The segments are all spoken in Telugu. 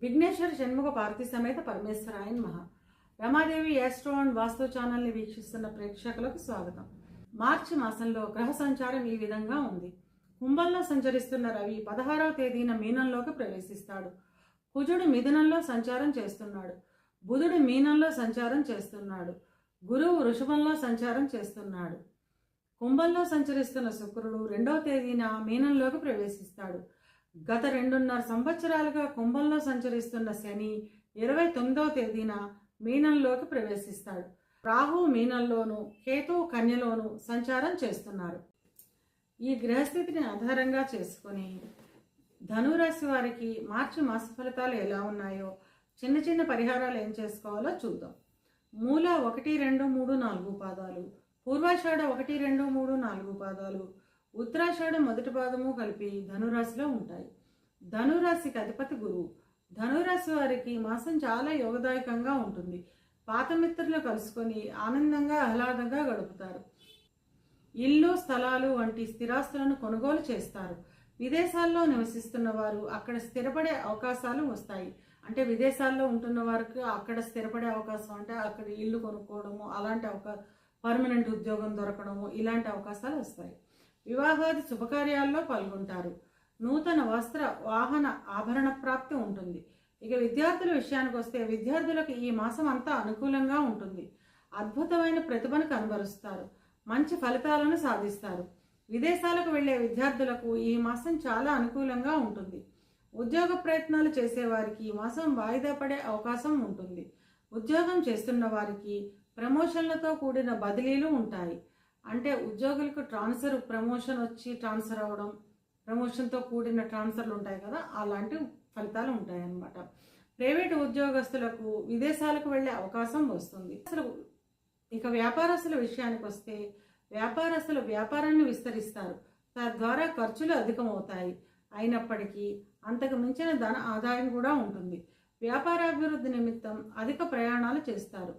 విఘ్నేశ్వర షణ్ముఖ పార్వతి సమేత పరమేశ్వరాయన్ మహా. రమాదేవి యాస్ట్రో అండ్ వాస్తు ఛానల్ని వీక్షిస్తున్న ప్రేక్షకులకు స్వాగతం. మార్చి మాసంలో గ్రహ సంచారం ఈ విధంగా ఉంది. కుంభంలో సంచరిస్తున్న రవి పదహారవ తేదీన మీనంలోకి ప్రవేశిస్తాడు. కుజుడు మిథునంలో సంచారం చేస్తున్నాడు. బుధుడు మీనంలో సంచారం చేస్తున్నాడు. గురువు వృషభంలో సంచారం చేస్తున్నాడు. కుంభంలో సంచరిస్తున్న శుక్రుడు రెండవ తేదీన మీనంలోకి ప్రవేశిస్తాడు. గత రెండున్నర సంవత్సరాలుగా కుంభంలో సంచరిస్తున్న శని ఇరవై తొమ్మిదవ తేదీన మీనంలోకి ప్రవేశిస్తాడు. రాహు మీనంలోను కేతు కన్యలోను సంచారం చేస్తున్నారు. ఈ గ్రహస్థితిని ఆధారంగా చేసుకొని ధనురాశి వారికి మార్చి మాస ఫలితాలు ఎలా ఉన్నాయో చిన్న చిన్న పరిహారాలు ఏం చేసుకోవాలో చూద్దాం. మూల ఒకటి రెండు మూడు నాలుగు పాదాలు పూర్వాషాఢ ఒకటి రెండు మూడు నాలుగు పాదాలు. ఉత్తరాషాఢ మొదటి పాదము కలిపి ధనురాశిలో ఉంటాయి. ధనురాశికి అధిపతి గురువు ధనురాశి వారికి ఈ మాసం చాలా యోగదాయకంగా ఉంటుంది. పాత మిత్రులు కలుసుకొని ఆనందంగా ఆహ్లాదంగా గడుపుతారు. ఇల్లు స్థలాలు వంటి స్థిరాస్తులను కొనుగోలు చేస్తారు. విదేశాల్లో నివసిస్తున్న వారు అక్కడ స్థిరపడే అవకాశాలు వస్తాయి. అంటే విదేశాల్లో ఉంటున్న వారికి అక్కడ స్థిరపడే అవకాశం అంటే అక్కడ ఇల్లు కొనుక్కోవడము అలాంటి అవకాశం పర్మనెంట్ ఉద్యోగం దొరకడము ఇలాంటి అవకాశాలు వస్తాయి. వివాహాది శుభకార్యాల్లో పాల్గొంటారు. నూతన వస్త్ర వాహన ఆభరణ ప్రాప్తి ఉంటుంది. ఇక విద్యార్థుల విషయానికి వస్తే విద్యార్థులకు ఈ మాసం అంతా అనుకూలంగా ఉంటుంది. అద్భుతమైన ప్రతిభను కనబరుస్తారు మంచి ఫలితాలను సాధిస్తారు. విదేశాలకు వెళ్ళే విద్యార్థులకు ఈ మాసం చాలా అనుకూలంగా ఉంటుంది. ఉద్యోగ ప్రయత్నాలు చేసేవారికి ఈ మాసం వాయిదా పడే అవకాశం ఉంటుంది. ఉద్యోగం చేస్తున్న వారికి ప్రమోషన్లతో కూడిన బదిలీలు ఉంటాయి. అంటే ఉద్యోగులకు ట్రాన్స్ఫర్ ప్రమోషన్ వచ్చి ట్రాన్స్ఫర్ అవ్వడం ప్రమోషన్తో కూడిన ట్రాన్స్ఫర్లు ఉంటాయి కదా అలాంటి ఫలితాలు ఉంటాయి అన్నమాట ప్రైవేటు ఉద్యోగస్తులకు విదేశాలకు వెళ్ళే అవకాశం వస్తుంది. అసలు ఇక వ్యాపారస్తుల విషయానికి వస్తే వ్యాపారస్తులు వ్యాపారాన్ని విస్తరిస్తారు. తద్వారా ఖర్చులు అధికమవుతాయి. అయినప్పటికీ అంతకు మించిన ధన ఆదాయం కూడా ఉంటుంది. వ్యాపారాభివృద్ధి నిమిత్తం అధిక ప్రయాణాలు చేస్తారు.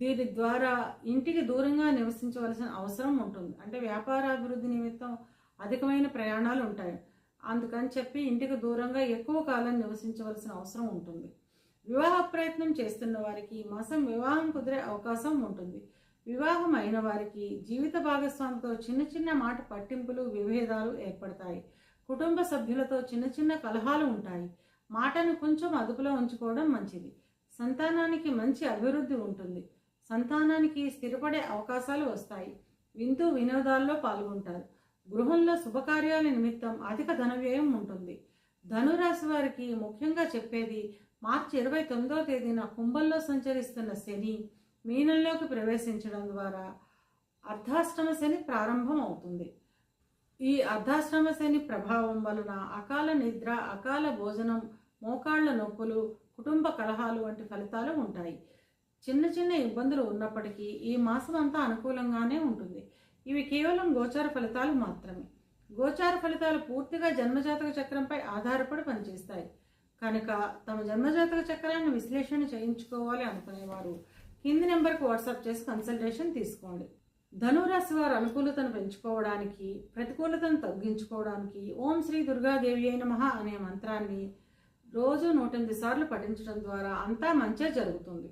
దీని ద్వారా ఇంటికి దూరంగా నివసించవలసిన అవసరం ఉంటుంది. అంటే వ్యాపార అభివృద్ధి నిమిత్తం అధికమైన ప్రయాణాలు ఉంటాయి. అందుకని చెప్పి ఇంటికి దూరంగా ఎక్కువ కాలం నివసించవలసిన అవసరం ఉంటుంది. వివాహ ప్రయత్నం చేస్తున్న వారికి ఈ మాసం వివాహం కుదిరే అవకాశం ఉంటుంది. వివాహం అయిన వారికి జీవిత భాగస్వామితో చిన్న చిన్న మాట పట్టింపులు విభేదాలు ఏర్పడతాయి. కుటుంబ సభ్యులతో చిన్న చిన్న కలహాలు ఉంటాయి. మాటను కొంచెం అదుపులో ఉంచుకోవడం మంచిది. సంతానానికి మంచి అభివృద్ధి ఉంటుంది. సంతానానికి స్థిరపడే అవకాశాలు వస్తాయి. వింతూ వినోదాల్లో పాల్గొంటారు. గృహంలో శుభకార్యాల నిమిత్తం అధిక ధన వ్యయం ఉంటుంది. ధనురాశి వారికి ముఖ్యంగా చెప్పేది మార్చి ఇరవై తొమ్మిదవ తేదీన కుంభంలో సంచరిస్తున్న శని మీనంలోకి ప్రవేశించడం ద్వారా అర్ధాష్టమ శని ప్రారంభం అవుతుంది. ఈ అర్ధాశ్రమ శని ప్రభావం వలన అకాల నిద్ర అకాల భోజనం మోకాళ్ళ నొప్పులు కుటుంబ కలహాలు వంటి ఫలితాలు ఉంటాయి. చిన్న చిన్న ఇబ్బందులు ఉన్నప్పటికీ ఈ మాసం అంతా అనుకూలంగానే ఉంటుంది. ఇవి కేవలం గోచార ఫలితాలు మాత్రమే. గోచార ఫలితాలు పూర్తిగా జన్మజాతక చక్రంపై ఆధారపడి పనిచేస్తాయి. కనుక తమ జన్మజాతక చక్రాన్ని విశ్లేషణ చేయించుకోవాలి అనుకునేవారు. కింది నెంబర్కి వాట్సాప్ చేసి కన్సల్టేషన్ తీసుకోండి. ధనురాశి వారు అనుకూలతను పెంచుకోవడానికి ప్రతికూలతను తగ్గించుకోవడానికి ఓం శ్రీ దుర్గాదేవి అయిన మహా అనే మంత్రాన్ని రోజు నూటెనిమిది సార్లు పఠించడం ద్వారా అంతా మంచే జరుగుతుంది.